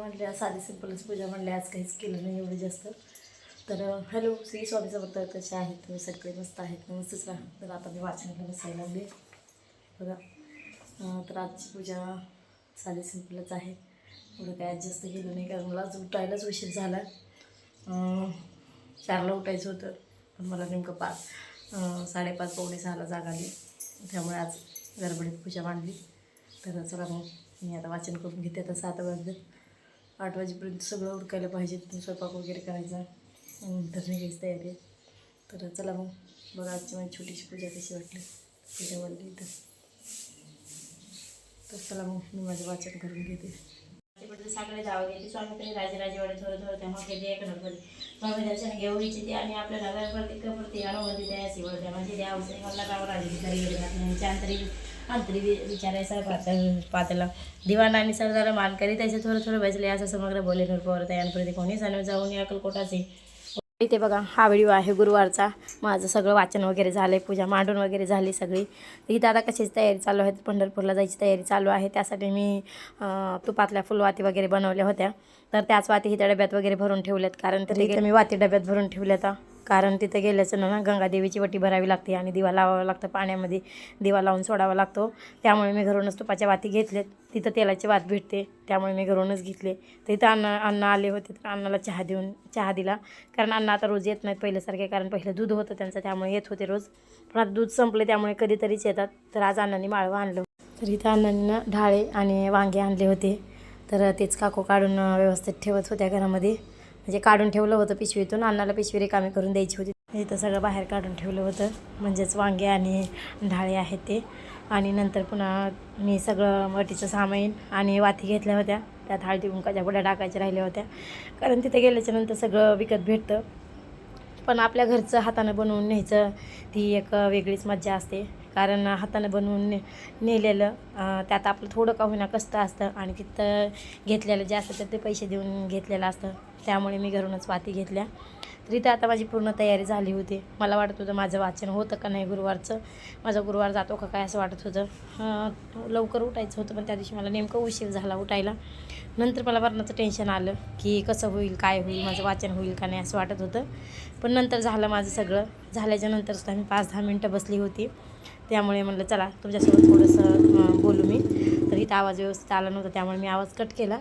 म्हटल्या साधी सिंपलच पूजा मांडली आज काहीच केलं नाही एवढं जास्त. तर हॅलो श्री स्वामी समर्थ कसे आहेत? तुम्ही सगळे मस्त आहेत? मस्तच राहा. तर आता मी वाचनाला बसायला लागले. बघा तर आजची पूजा साधी सिंपलच आहे. एवढं काय जास्त केलं नाही कारण मला आज उठायलाच उशीर झाला. चारला उठायचं होतं पण मला नेमकं पाच साडेपाच पावणे सहाला जाग आली. त्यामुळे आज गडबडीत पूजा मांडली. तर चला मग मी आता वाचन करून घेते आता सात वाजले. आठ वाजेपर्यंत सगळं उरकायला पाहिजे स्वयंपाक वगैरे करायचा. नंतर निघायची तयारी आहे. तर चला मग. बघा आजची माझी छोटीशी पूजा कशी वाटली. पूजा वाढली तर तर चला मग मी माझं वाचन करून घेते. साकडे जावं गेली स्वामीकडे राजे राजेवाडे थोडं थोडं त्यामुळे केली एक नंबर स्वामी दर्शन घेऊ इच्छिते आणि आपल्या नगरप्रती कप्रती अनुमती द्यायची वळद्या म्हणजे द्या अवसरी मला गाव राजधिकारी यांच्या अंतरी अंतरी विचारायचा पातळ पातला दिवाण आणि सरदार मानकरी त्याचे थोडं थोडं बसले असं समग्र बोले नृपवर तयानप्रती कोणी जाणून जाऊन या अकलकोटाचे इथे बघा हा व्हिडिओ आहे गुरुवारचा. माझं सगळं वाचन वगैरे झालं आहे पूजा मांडून वगैरे झाली सगळी. तर इथं आता कशाची तयारी चालू आहे? पंढरपूरला जायची तयारी चालू आहे. त्यासाठी मी तुपातल्या फुलवाती वगैरे बनवल्या होत्या. तर त्याच वाती इथं डब्यात वगैरे भरून ठेवल्यात. कारण तर मी वाती डब्यात भरून ठेवल्यात हा. कारण तिथं गेल्याचं ना गंगादेवीची वटी भरावी लागते आणि दिवा लावावा लागतं पाण्यामध्ये दिवा लावून सोडावा लागतो. त्यामुळे मी घरूनच तुपाच्या वाती घेतलेत तिथं तेलाची वात भेटते त्यामुळे मी घरूनच घेतले. तर इथं अण्णा अण्णा आले होते तर अण्णाला चहा देऊन चहा दिला. कारण अण्णा आता रोज येत नाहीत पहिल्यासारखे कारण पहिलं दूध होतं त्यांचं त्यामुळे येत होते रोज. पण आता दूध संपले त्यामुळे कधीतरीच येतात. तर आज अण्णांनी माळवं आणलं. तर इथं अण्णांनी ढाळे आणि वांगे आणले होते. तर तेच काकू काढून व्यवस्थित ठेवत होत्या घरामध्ये. म्हणजे काढून ठेवलं होतं पिशवीतून अन्नाला पिशवी रिकामी करून द्यायची होती. इथं सगळं बाहेर काढून ठेवलं होतं. म्हणजेच वांगे आणि ढाळे आहेत ते. आणि नंतर पुन्हा मी सगळं वटीचं सामान आणि वाती घेतल्या होत्या. त्यात हळदी कुंकाच्या पुढ्या टाकायच्या राहिल्या होत्या. कारण तिथे गेल्याच्यानंतर सगळं विकत भेटतं. पण आपल्या घरचं हातानं बनवून न्यायचं ती एक वेगळीच मज्जा असते. कारण हातानं बनवून ने नेलेलं त्यात आपलं थोडं का होईना कष्ट असतं आणि तिथं घेतलेलं जे असतं तर ते पैसे देऊन घेतलेलं असतं. त्यामुळे मी घरूनच वाती घेतल्या. तर इथं आता माझी पूर्ण तयारी झाली होती. मला वाटत होतं माझं वाचन होतं का नाही गुरुवारचं. माझा गुरुवार जातो का काय असं वाटत होतं. लवकर उठायचं होतं पण त्या दिवशी मला नेमकं उशीर झाला उठायला. नंतर मला वरणाचं टेन्शन आलं की कसं होईल काय होईल माझं वाचन होईल का नाही असं वाटत होतं. पण नंतर झालं माझं सगळं. झाल्याच्यानंतर सुद्धा मी पाच दहा मिनटं बसली होती. त्यामुळे म्हणलं चला तुमच्यासोबत थोडंसं बोलू मी. तर इथं आवाज व्यवस्थित आला नव्हता त्यामुळे मी आवाज कट केला.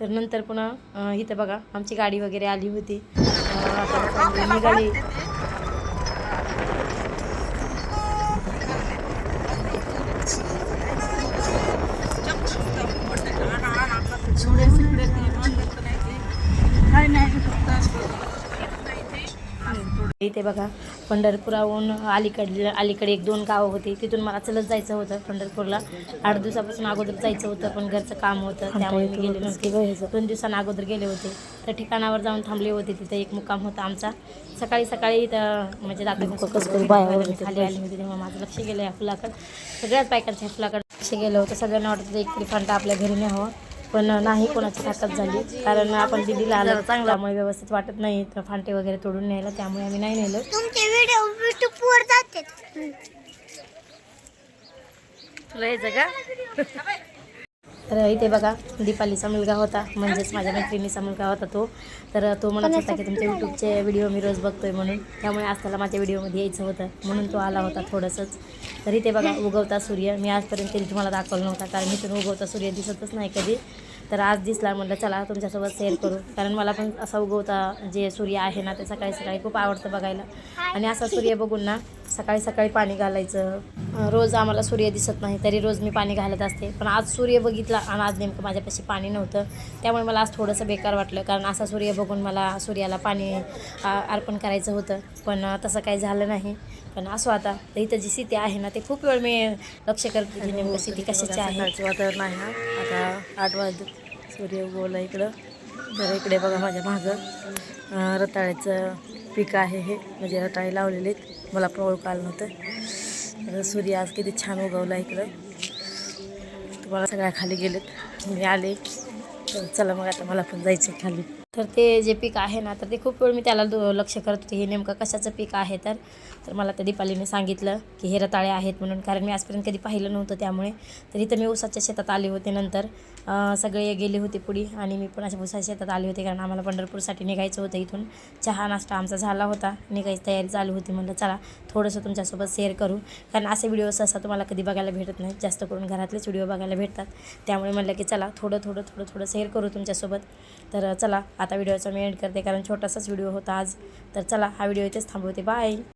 तर नंतर पुन्हा इथं बघा आमची गाडी वगैरे आली होती. निघाली इथे बघा पंढरपुराहून अलीकडे अलीकडे एक दोन गावं होती. तिथून मला चलत जायचं होतं पंढरपूरला. आठ दिवसापासून अगोदर जायचं होतं पण घरचं काम होतं. त्यामुळे मी गेले नव्हते. दोन दिवसांना अगोदर गेले होते. त्या ठिकाणावर जाऊन थांबले होते. तिथे एक मुक्काम होता आमचा. सकाळी सकाळी इथं म्हणजे खाली आली होती तेव्हा माझं लक्ष गेलं या फुलाकडं. सगळ्याच बायकांच्या फुलाकडं लक्ष गेलं होतं. सगळ्यांना वाटत होतं एक तरी फांटा आपल्या घरी न्यावं. पण नाही कोणाची ताकद झाली. कारण आपण दिदीला आलं त्यामुळे व्यवस्थित वाटत नाही. तर फांटे वगैरे तोडून न्यायला त्यामुळे आम्ही नाही नेलं. तुमचे व्हिडिओ युट्यूबवर जातात. तुला यायचं का तर इथे बघा दीपालीचा मुलगा होता म्हणजेच माझ्या मैत्रिणीचा मुलगा होता तो. तर तो म्हणत होता की तुमच्या यूट्यूबचे व्हिडिओ मी रोज बघतोय म्हणून. त्यामुळे आज त्याला माझ्या व्हिडिओमध्ये यायचं होतं म्हणून तो आला होता थोडंसंच. तर इथे बघा उगवता सूर्य. मी आजपर्यंत तुम्हाला दाखवलं नव्हता कारण इथून उगवता सूर्य दिसतच नाही कधी. तर आज दिसला म्हटलं चला तुमच्यासोबत शेअर करू. कारण मला पण असा उगवता जे सूर्य आहे ना ते सकाळी सकाळी खूप आवडतं बघायला. आणि असा सूर्य बघून ना सकाळी सकाळी पाणी घालायचं. रोज आम्हाला सूर्य दिसत नाही तरी रोज मी पाणी घालत असते. पण आज सूर्य बघितला आणि आज नेमकं माझ्यापाशी पाणी नव्हतं. त्यामुळे मला आज थोडंसं बेकार वाटलं कारण असा सूर्य बघून मला सूर्याला पाणी अर्पण करायचं होतं. पण तसं काही झालं नाही. पण असो आता इथं जी स्थिती आहे ना ते खूप वेळ मी लक्ष करते की नेमकं स्थिती कशाची आहे. वातावरण आहे हा. आता आठ वाजले सूर्य उगवला इकडं. तर इकडे बघा माझ्या मागं. रताळ्याचं पीक आहे हे. म्हणजे रताळे लावलेले आहेत. मला पण ओळख आलं नव्हतं सूर्य आज किती छान उगवला इकडं. तुम्हाला सगळ्या खाली गेलेत. मी आले. तर चला मग आता मला पण जायचं खाली. तर ते जे पीक आहे ना तर ते खूप वेळ मी त्याला लक्ष करत होते. हे नेमकं कशाचं पीक आहे तर? तर मला त्या दीपालीने सांगितलं की हे रताळे आहेत म्हणून कारण मी आजपर्यंत कधी पाहिलं नव्हतं त्यामुळे. तर इथं मी ऊसाच्या शेतात आले होते नंतर. सगळे गेले होते पुढे आणि मी पण अशा ऊसाच्या शेतात आले होते कारण आम्हाला पंढरपूरसाठी निघायचं होतं इथून. चहा नाश्ता आमचा झाला होता. निघायची तयारी चालू होती. म्हणलं चला थोडंसं तुमच्यासोबत शेअर करू. कारण असे व्हिडिओ सहसा तुम्हाला कधी बघायला भेटत नाही. जास्त करून घरातलेच व्हिडिओ बघायला भेटतात. त्यामुळे म्हणलं की चला थोडं थोडं थोडं थोडं शेअर करू तुमच्यासोबत. तर चला आता व्हिडिओचा मी एंड करते कारण छोटासाच व्हिडिओ होता आज. तर चला हा व्हिडिओ इथेच थांबवते. बाय